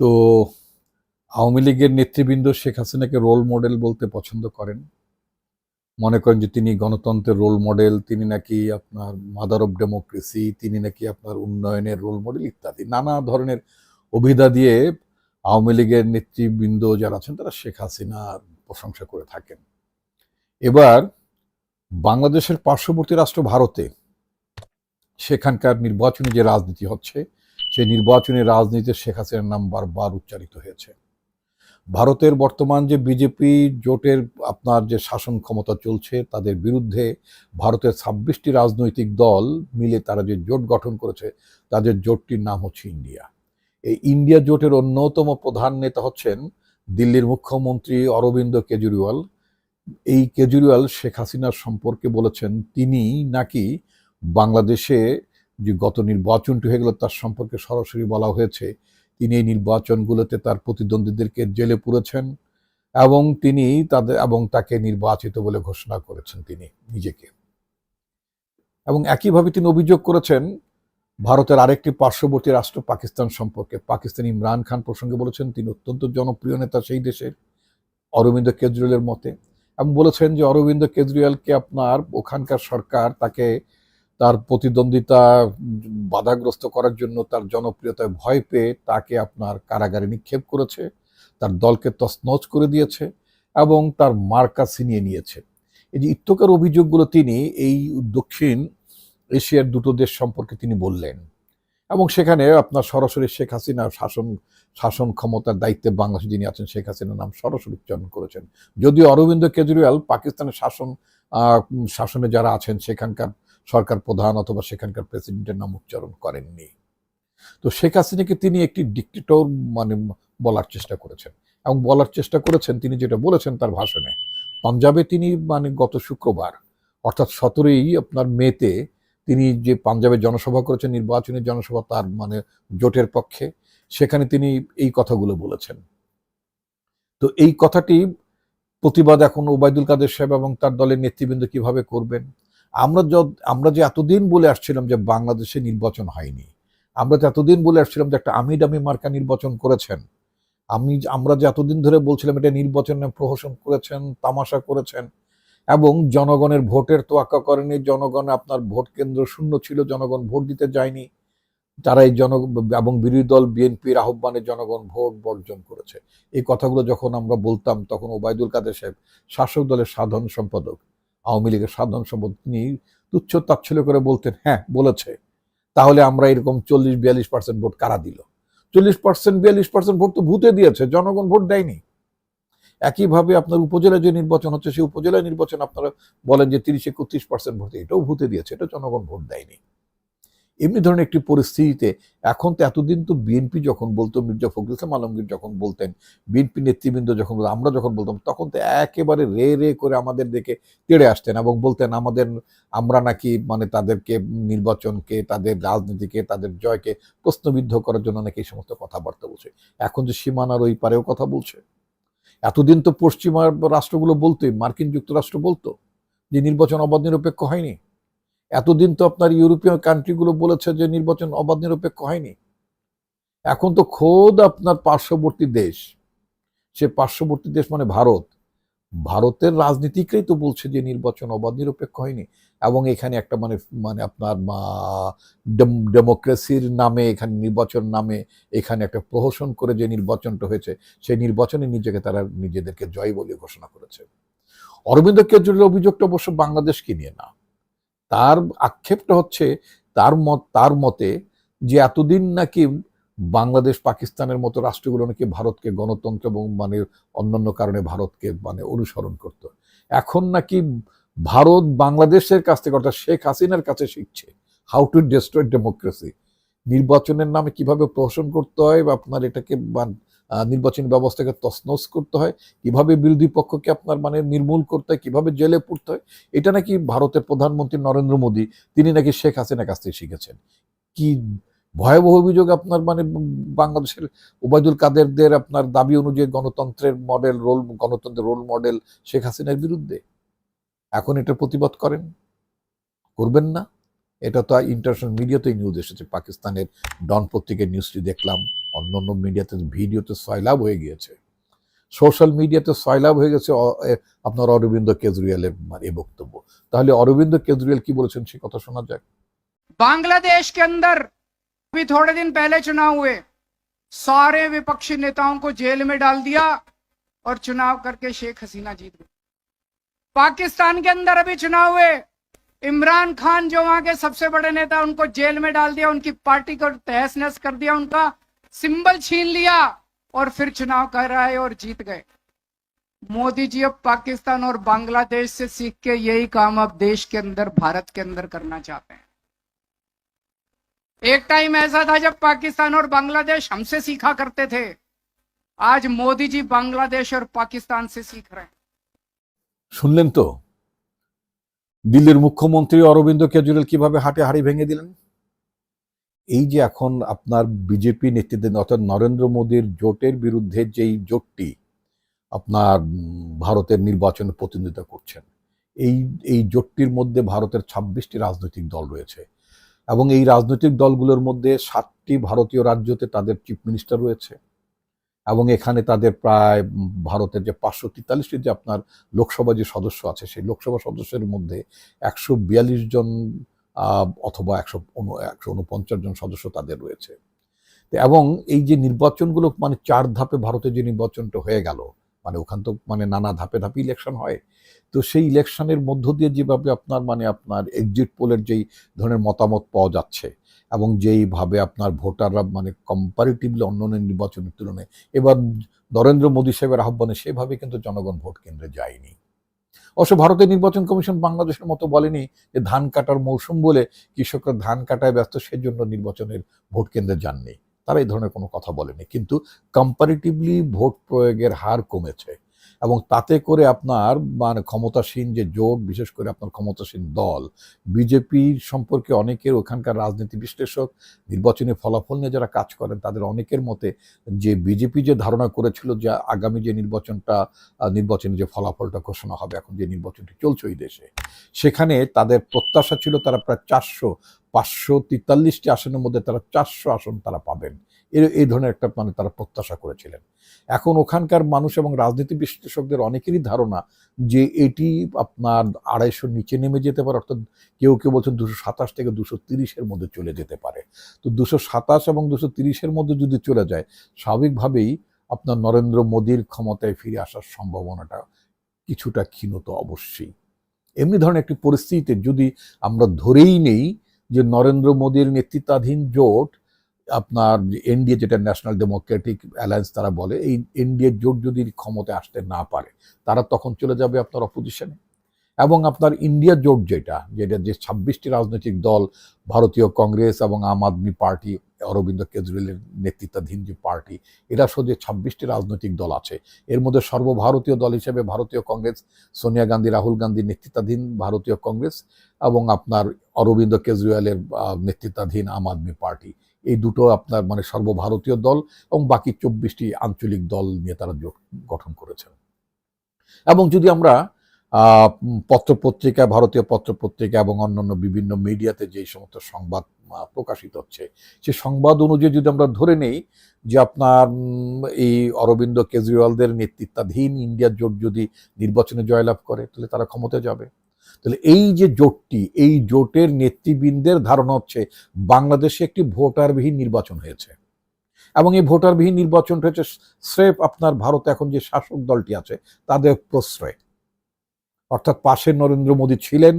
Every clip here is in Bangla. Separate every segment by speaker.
Speaker 1: তো আওয়ামী লীগের নেতৃবৃন্দ শেখ হাসিনাকে রোল মডেল বলতে পছন্দ করেন। মনে করেন যে তিনি গণতন্ত্রের রোল মডেল তিনি নাকি আপনার মাদার অফ ডেমোক্রেসি তিনি নাকি আপনার উন্নয়নের রোল মডেল ইত্যাদি। নানা ধরনের অভিধা দিয়ে আওয়ামী লীগের নেতৃবৃন্দ যারা আছেন, তারা শেখ হাসিনার প্রশংসা করে থাকেন। এবার বাংলাদেশের পার্শ্ববর্তী রাষ্ট্র ভারতে সেখানকার নির্বাচনী যে রাজনীতি হচ্ছে সেই নির্বাচনী রাজনীতিতে শেখ হাসিনার নাম বারবার উচ্চারিত হয়েছে। ভারতের বর্তমান যে বিজেপি জোটের আপনার যে শাসন ক্ষমতা চলছে, তাদের বিরুদ্ধে ভারতের ছাব্বিশটি রাজনৈতিক দল মিলে তারা যে জোট গঠন করেছে, তাদের জোটটির নাম হচ্ছে ইন্ডিয়া। এই ইন্ডিয়া জোটের অন্যতম প্রধান নেতা হচ্ছেন দিল্লির মুখ্যমন্ত্রী অরবিন্দ কেজরিওয়াল। এই কেজরিওয়াল শেখ হাসিনার সম্পর্কে বলেছেন, তিনি নাকি বাংলাদেশে যে গত নির্বাচনটি হয়ে গেল, তার সম্পর্কে সরাসরি বলা হয়েছে, তিনি এই নির্বাচনগুলোতে তার প্রতিদ্বন্দ্বীদেরকে জেলে পুরেছেন এবং তিনি তাদের, এবং তাকে নির্বাচিত বলে ঘোষণা করেছেন তিনি নিজেকে। এবং একইভাবে তিনি অভিযোগ করেছেন, ভারতের আরেকটি পার্শ্ববর্তী রাষ্ট্র পাকিস্তান সম্পর্কে। পাকিস্তান ইমরান খান প্রসঙ্গে বলেছেন, তিনি অত্যন্ত জনপ্রিয় নেতা সেই দেশের, অরবিন্দ কেজরিওয়ালের মতে। এবং বলেছেন যে, অরবিন্দ কেজরিওয়ালকে আপনার ওখানকার সরকার তাকে তার প্রতিদ্বন্দ্বিতা বাধাগ্রস্ত করার জন্য তার জনপ্রিয়তায় ভয় পেয়ে তাকে আপনার কারাগারে নিক্ষেপ করেছে, তার দলকে তছনছ করে দিয়েছে এবং তার মার্কা ছিনিয়ে নিয়েছে। এই যে ইত্যকার অভিযোগগুলো তিনি এই দক্ষিণ এশিয়ার দুটো দেশ সম্পর্কে তিনি বললেন এবং সেখানে আপনার সরাসরি শেখ হাসিনা শাসন শাসন ক্ষমতার দায়িত্বে বাংলাদেশে যিনি আছেন শেখ হাসিনার নাম সরাসরি উচ্চারণ করেছেন। যদিও অরবিন্দ কেজরিওয়াল পাকিস্তানের শাসন শাসনে যারা আছেন সেখানকার সরকার প্রধান অথবা সেখানকার প্রেসিডেন্টের নাম উচ্চারণ করেননি। তো শেখ হাসিনাকে তিনি একটি ডিক্টেটর মানে বলার চেষ্টা করেছেন এবং বলার চেষ্টা করেছেন, তিনি যেটা বলেছেন তার ভাষণে। পাঞ্জাবে তিনি মানে গত শুক্রবার, অর্থাৎ সতেরোই আপনার মেতে তিনি যে পাঞ্জাবে জনসভা করেছেন, নির্বাচনী জনসভা তার মানে জোটের পক্ষে, সেখানে তিনি এই কথাগুলো বলেছেন। তো এই কথাটি প্রতিবাদ এখন ওবায়দুল কাদের সাহেব এবং তার দলের নেতৃবৃন্দ কীভাবে করবেন? আমরা আমরা যে এতদিন বলে আসছিলাম যে বাংলাদেশে নির্বাচন হয়নি, আমরা যে এতদিন বলে আসছিলাম যে একটা আমি ডামি মার্কা নির্বাচন করেছেন, আমি আমরা যে এতদিন ধরে বলছিলাম এটা নির্বাচনে প্রহসন করেছেন, তামাশা করেছেন, এবং জনগণের ভোটের তোয়াক্কা করেনি, জনগণ আপনার ভোট কেন্দ্র শূন্য ছিল, জনগণ ভোট দিতে যায়নি, তারা এই জন এবং বিরোধী দল বিএনপির আহ্বানে জনগণ ভোট বর্জন করেছে। এই কথাগুলো যখন আমরা বলতাম তখন ওবায়দুল কাদের সাহেব শাসক দলের সাধারণ সম্পাদক আওয়ামী লীগের সাধারণ সম্পাদক তিনি তুচ্ছ তাচ্ছল্য করে বলতেন হ্যাঁ বলেছে। তাহলে আমরা এরকম চল্লিশ বিয়াল্লিশ পার্সেন্ট ভোট কারা দিল? চল্লিশ পার্সেন্ট বিয়াল্লিশ পার্সেন্ট ভোট তো ভূতে দিয়েছে, জনগণ ভোট দেয়নি। একইভাবে আপনার উপজেলা যে নির্বাচন হচ্ছে, সেই উপজেলা নির্বাচন আপনারা বলেন যে তিরিশ, একত্রিশ পার্সেন্ট ভোট, এটাও ভূতে দিয়েছে, এটা জনগণ ভোট দেয়নি। এমনি ধরনের একটি পরিস্থিতিতে এখন তো এতদিন তো বিএনপি যখন বলতো, মির্জা ফখরুল ইসলাম আলমগীর যখন বলতেন বিএনপি নেতৃবৃন্দ যখন আমরা যখন বলতাম, তখন তো একেবারে রে রে করে আমাদের দেখে তেড়ে আসতেন এবং বলতেন, আমাদের, আমরা নাকি মানে তাদেরকে নির্বাচনকে, তাদের রাজনীতিকে, তাদের জয়কে প্রশ্নবিদ্ধ করার জন্য নাকি এই সমস্ত কথাবার্তা বলছে। এখন যে সীমানার ওই পারেও কথা বলছে। এতদিন তো পশ্চিমা রাষ্ট্রগুলো বলতোই, মার্কিন যুক্তরাষ্ট্র বলতো যে নির্বাচন অবাধ নিরপেক্ষ হয়নি। এতদিন তো আপনার ইউরোপীয় কান্ট্রিগুলো বলেছে যে নির্বাচন অবাধ নিরপেক্ষ হয়নি। এখন তো খোদ আপনার পার্শ্ববর্তী দেশ। সে পার্শ্ববর্তী দেশ মানে ভারত। ভারতের রাজনীতিকরাই তো বলছে যে নির্বাচন অবাধ নিরপেক্ষ হয়নি এবং এখানে একটা মানে মানে আপনার ডেমোক্রেসির নামে, এখানে নির্বাচন নামে, এখানে একটা প্রহসন করে যে নির্বাচনটা হয়েছে, সেই নির্বাচনে নিজেকে তারা নিজেদেরকে জয় বলে ঘোষণা করেছে। অরবিন্দ কেজরিওয়াল অভিযোগটা অবশ্য বাংলাদেশকে নিয়ে না। তার আক্ষেপটা হচ্ছে তার মত, তার মতে যে এতদিন নাকি বাংলাদেশ পাকিস্তানের মতো রাষ্ট্রগুলো নাকি ভারতকে গণতন্ত্র এবং মানে অন্যান্য কারণে ভারতকে মানে অনুসরণ করত। এখন নাকি ভারত বাংলাদেশের কাছ থেকে অর্থাৎ শেখ হাসিনার কাছে শিখছে হাউ টু ডিস্ট্রয় ডেমোক্রেসি নির্বাচনের নামে কীভাবে প্রহসন করতে হয় বা আপনার এটাকে নির্বাচনী ব্যবস্থাকে তছনছ করতে হয়, কীভাবে বিরোধী পক্ষকে আপনার মানে নির্মূল করতে হয়, কীভাবে জেলে পড়তে হয়, এটা নাকি ভারতের প্রধানমন্ত্রী নরেন্দ্র মোদী, তিনি নাকি শেখ হাসিনার কাছ থেকে শিখেছেন। কি ভয়াবহ অভিযোগ আপনার মানে বাংলাদেশের ওবায়দুল কাদেরদের আপনার দাবি অনুযায়ী গণতন্ত্রের মডেল রোল গণতন্ত্রের রোল মডেল শেখ হাসিনার বিরুদ্ধে? এখন এটা প্রতিবাদ করেন? করবেন না? এটা তো ইন্টারন্যাশনাল মিডিয়াতেই নিউজ এসেছে পাকিস্তানের ডন পত্রিকার নিউজটি দেখলাম অন্য অন্য মিডিয়াতে ভিডিওতে সয়লাভ হয়ে গিয়েছে সোশ্যাল মিডিয়াতে সয়লাভ হয়ে গেছে অ- এ- আপনার অরবিন্দ কেজরিওয়ালের মানে এ বক্তব্য তাহলে অরবিন্দ কেজরিওয়াল কি বলেছেন সে কথা শোনা যাক
Speaker 2: बांग्लादेश के अंदर अभी थोड़े दिन पहले चुनाव हुए सारे विपक्षी नेताओं को जेल में डाल दिया और चुनाव करके शेख हसीना जीत गई पाकिस्तान के अंदर अभी चुनाव हुए इमरान खान जो वहाँ के सबसे बड़े नेता, उनको जेल में डाल दिया, उनकी पार्टी को तहस नहस कर दिया, उनका सिंबल छीन लिया और फिर चुनाव कर रहे और जीत गए। मोदी जी अब पाकिस्तान और बांग्लादेश से सीख के यही काम अब देश के अंदर, भारत के अंदर करना चाहते हैं। एक टाइम ऐसा था जब पाकिस्तान और बांग्लादेश हमसे सीखा करते थे। आज मोदी जी बांग्लादेश और पाकिस्तान से सीख रहे हैं।
Speaker 1: सुन लें तो। দিল্লির মুখ্যমন্ত্রী অরবিন্দ কেজরিওয়াল কীভাবে হাটে হাড়ি ভেঙে দিলেন? এই যে এখন আপনার বিজেপি নেতৃত্বে অর্থাৎ নরেন্দ্র মোদীর জোটের বিরুদ্ধে যেই জোটটি আপনার ভারতের নির্বাচনে প্রতিনিধিত্ব করছেন, এই এই জোটটির মধ্যে ভারতের ছাব্বিশটি রাজনৈতিক দল রয়েছে এবং এই রাজনৈতিক দলগুলোর মধ্যে সাতটি ভারতীয় রাজ্যতে তাদের চিফ মিনিস্টার রয়েছে। এবং এখানে তাদের প্রায় ভারতের যে পাঁচশো তেতাল্লিশটি যে আপনার লোকসভা যে সদস্য আছে, সেই লোকসভা সদস্যের মধ্যে একশো বিয়াল্লিশ জন অথবা একশো একশো উনপঞ্চাশ জন সদস্য তাদের রয়েছে। এবং এই যে নির্বাচনগুলো মানে চার ধাপে ভারতের যে নির্বাচনটা হয়ে গেল মানে ওখান তো মানে নানা ধাপে ধাপে ইলেকশন হয়, তো সেই ইলেকশনের মধ্য দিয়ে যেভাবে আপনার মানে আপনার এক্সিট পোলের যেই ধরনের মতামত পাওয়া যাচ্ছে এবং যেইভাবে আপনার ভোটাররা মানে কম্পারিটিভলি অন্য অন্য নির্বাচনের তুলনায়, এবার নরেন্দ্র মোদী সাহেবের আহ্বানে সেভাবে কিন্তু জনগণ ভোট কেন্দ্রে যায়নি। অবশ্য ভারতের নির্বাচন কমিশন বাংলাদেশের মতো বলেনি যে ধান কাটার মৌসুম বলে কৃষকরা ধান কাটায় ব্যস্ত, সেজন্য নির্বাচনের ভোট কেন্দ্রে যাননি। তারা এই ধরনের কোনো কথা বলেনি। কিন্তু কম্পারিটিভলি ভোট প্রয়োগের হার কমেছে। এবং তাতে করে আপনার মানে ক্ষমতাসীন যে জোট, বিশেষ করে আপনার ক্ষমতাসীন দল, বিজেপি সম্পর্কে অনেকের ওখানকার রাজনীতি বিশ্লেষক, নির্বাচনী ফলাফল নিয়ে যারা কাজ করেন, তাদের অনেকের মতে যে বিজেপি যে ধারণা করেছিল যে আগামী যে নির্বাচনটা নির্বাচনে যে ফলাফলটা ঘোষণা হবে, এখন যে নির্বাচনটি চলছে ওই দেশে, সেখানে তাদের প্রত্যাশা ছিল তারা প্রায় চারশো, পাঁচশো তেতাল্লিশটি আসনের মধ্যে তারা চারশো আসন তারা পাবেন। এই ধরনের একটা মানে তারা প্রত্যাশা করেছিলেন। এখন ওখানকার মানুষ এবং রাজনীতি বিশ্লেষকদের অনেকেরই ধারণা যে এটি আপনার আড়াইশোর নিচে নেমে যেতে পারে, অর্থাৎ কেউ কেউ বলছেন দুশো সাতাশ থেকে দুশো তিরিশের মধ্যে চলে যেতে পারে। তো দুশো সাতাশ এবং দুশো তিরিশের মধ্যে যদি চলে যায়, স্বাভাবিকভাবেই আপনার নরেন্দ্র মোদীর ক্ষমতায় ফিরে আসার সম্ভাবনাটা কিছুটা ক্ষীণ তো অবশ্যই। এমনি ধরনের একটি পরিস্থিতিতে যদি আমরা ধরেই নেই যে নরেন্দ্র মোদীর নেতৃত্বাধীন জোট আপনার এনডিএ যেটা ন্যাশনাল ডেমোক্রেটিক অ্যালায়েন্স তারা বলে, এই এনডিএ জোট যদি ক্ষমতায় আসতে না পারে, তারা তখন চলে যাবে আপনার অপোজিশনে এবং আপনার ইন্ডিয়া জোট যেটা যেটা যে ছাব্বিশটি রাজনৈতিক দল, ভারতীয় কংগ্রেস এবং আম আদমি পার্টি, অরবিন্দ কেজরিওয়ালের নেতৃত্বাধীন যে পার্টি, এরা সহ যে ছাব্বিশটি রাজনৈতিক দল আছে, এর মধ্যে সর্বভারতীয় দল হিসেবে ভারতীয় কংগ্রেস, সোনিয়া গান্ধী, রাহুল গান্ধীর নেতৃত্বাধীন ভারতীয় কংগ্রেস এবং আপনার অরবিন্দ কেজরিওয়ালের নেতৃত্বাধীন আম আদমি পার্টি। এই দুটো আপনার মানে সর্বভারতীয় দল এবং বাকি চব্বিশটি আঞ্চলিক দল নিয়ে তারা জোট গঠন করেছেন। এবং যদি আমরা পত্রপত্রিকা, ভারতীয় পত্রপত্রিকা এবং অন্যান্য বিভিন্ন মিডিয়াতে যে সমস্ত সংবাদ প্রকাশিত হচ্ছে, সে সংবাদ অনুযায়ী যদি আমরা ধরে নেই যে আপনার এই অরবিন্দ কেজরিওয়ালদের নেতৃত্বাধীন ইন্ডিয়া জোট যদি নির্বাচনে জয়লাভ করে, তাহলে তারা ক্ষমতায় যাবে। তাহলে এই যে জোটটি, এই জোটের নেতৃবৃন্দের ধারণা হচ্ছে বাংলাদেশে একটি ভোটারবিহীন নির্বাচন হয়েছে। এবং এই ভোটারবিহীন নির্বাচন হয়েছে স্রেফ আপনার ভারত এখন যে শাসক দলটি আছে, তাদের প্রশ্রয়। অর্থাৎ পাশে নরেন্দ্র মোদী ছিলেন,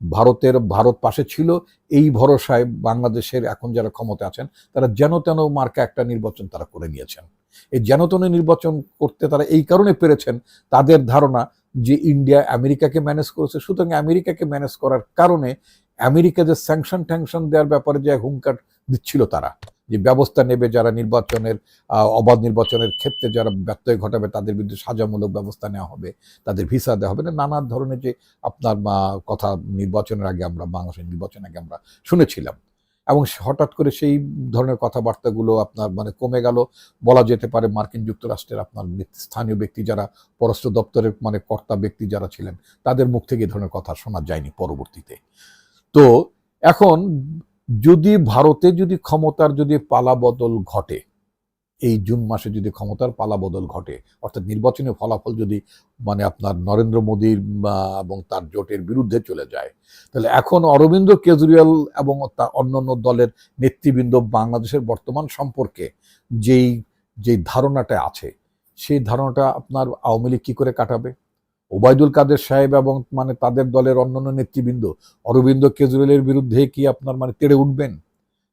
Speaker 1: ভারতের, ভারত পাশে ছিল, এই ভরসায় বাংলাদেশের এখন যারা ক্ষমতা আছেন, তারা যেন তেন মার্কা একটা নির্বাচন তারা করে নিয়েছেন। এই যেন তেন নির্বাচন করতে তারা এই কারণে পেরেছেন, তাদের ধারণা যে ইন্ডিয়া আমেরিকাকে ম্যানেজ করেছে, সুতরাং আমেরিকাকে ম্যানেজ করার কারণে আমেরিকা যে স্যাংশন ট্যাংশন দেওয়ার ব্যাপারে যে হুঙ্কার দিচ্ছিল তারা, যে ব্যবস্থা নেবে যারা নির্বাচনের অবাধ নির্বাচনের ক্ষেত্রে যারা ব্যত্যয় ঘটাবে তাদের বিরুদ্ধে সাজামূলক ব্যবস্থা নেওয়া হবে, তাদের ভিসা দেওয়া হবে। না নানা ধরনের যে আপনার কথা নির্বাচনের আগে আমরা, বাংলাদেশের নির্বাচনের আগে আমরা শুনেছিলাম। এবং হঠাৎ করে সেই ধরনের কথাবার্তাগুলো আপনার মানে কমে গেল। বলা যেতে পারে মার্কিন যুক্তরাষ্ট্রের আপনার স্থানীয় ব্যক্তি যারা, পররাষ্ট্র দপ্তরের মানে কর্তা ব্যক্তি যারা ছিলেন, তাদের মুখ থেকে এই ধরনের কথা শোনা যায়নি পরবর্তীতে। তো এখন যদি ভারতে যদি ক্ষমতার যদি পালা বদল ঘটে এই জুন মাসে যদি ক্ষমতার পালাবদল ঘটে, অর্থাৎ নির্বাচনী ফলাফল যদি মানে আপনার নরেন্দ্র মোদীর এবং তার জোটের বিরুদ্ধে চলে যায়, তাহলে এখন অরবিন্দ কেজরিওয়াল এবং তার অন্যান্য দলের নেতৃবৃন্দ বাংলাদেশের বর্তমান সম্পর্কে যেই যেই ধারণাটা আছে, সেই ধারণাটা আপনার আওয়ামী লীগ কী করে কাটাবে? ওবায়দুল কাদের সাহেব এবং মানে তাদের দলের অন্যান্য নেতৃবৃন্দ অরবিন্দ কেজরিওয়ালের বিরুদ্ধে কি আপনার মানে তেড়ে উঠবেন?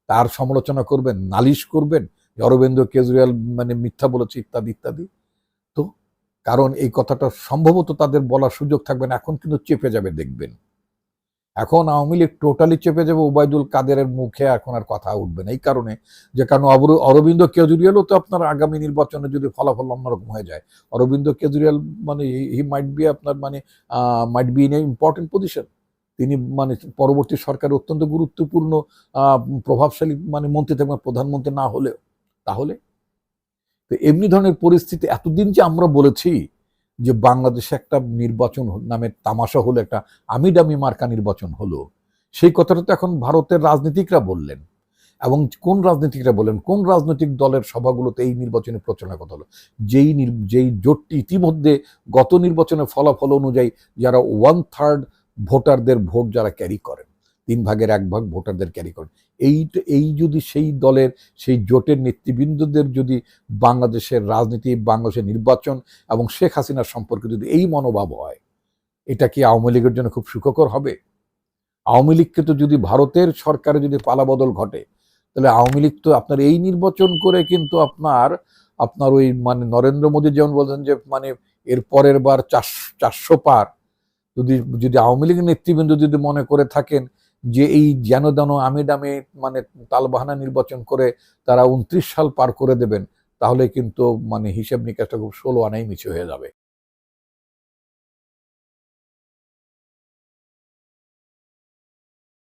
Speaker 1: তার সমালোচনা করবেন? নালিশ করবেন? অরবিন্দ কেজরিওয়াল মানে মিথ্যা বলেছে, ইত্যাদি ইত্যাদি। তো কারণ এই কথাটা সম্ভবত তাদের বলার সুযোগ থাকবে না, এখন কিন্তু চেপে যাবে, দেখবেন। এখন আওয়ামী লীগ টোটালি চেপে যাবে, ওবায়দুল কাদেরের মুখে এখন আর কথা উঠবে না। এই কারণে যে কারণ অরবিন্দ কেজরিওয়ালও তো আপনার আগামী নির্বাচনে যদি ফলাফল অন্যরকম হয়ে যায়, অরবিন্দ কেজরিওয়াল মানে হি মাইট বি আপনার মানে might be in a important position তিনি মানে পরবর্তী সরকারের অত্যন্ত গুরুত্বপূর্ণ প্রভাবশালী মানে মন্ত্রী থাকবেন, প্রধানমন্ত্রী না হলেও। তাহলে? তো এমনি ধরনের পরিস্থিতি এতদিন যে আমরা বলেছি যে বাংলাদেশে একটা নির্বাচন হ- নামে তামাশা হলো, একটা আমি ডামি মার্কা নির্বাচন হলো, সেই কথাটা তো এখন ভারতের রাজনীতিকরা বললেন। এবং কোন রাজনীতিকরা বললেন? কোন রাজনৈতিক দলের সভাগুলোতে এই নির্বাচনে প্রচারণা কথা হলো? যেই যেই জোটটি ইতিমধ্যে গত নির্বাচনের ফলাফল অনুযায়ী যারা ওয়ান থার্ড ভোটারদের ভোট যারা ক্যারি করেন তিন ভাগের এক ভাগ ভোটারদের ক্যারি করেন এই এই যদি সেই দলের, সেই জোটের নেতৃবৃন্দদের যদি বাংলাদেশের রাজনীতি, বাংলাদেশের নির্বাচন এবং শেখ হাসিনার সম্পর্কে যদি এই মনোভাব হয়, এটা কি আওয়ামী লীগের জন্য খুব সুখকর হবে? আওয়ামী লীগকে তো যদি ভারতের সরকারে যদি পালাবদল ঘটে, তাহলে আওয়ামী লীগ তো আপনার এই নির্বাচন করে কিন্তু আপনার আপনার ওই মানে নরেন্দ্র মোদী যেমন বলছেন যে মানে এর পরের বার চারশো চারশো পার। যদি যদি আওয়ামী লীগের নেতৃবৃন্দ যদি মনে করে থাকেন যে এই যেন যেন আমি ডামে মানে তালবাহানা নির্বাচন করে তারা উনত্রিশ সাল পার করে দেবেন, তাহলে কিন্তু মানে হিসেব নিকাশটা খুব ষোলো আনাই মিছে হয়ে যাবে।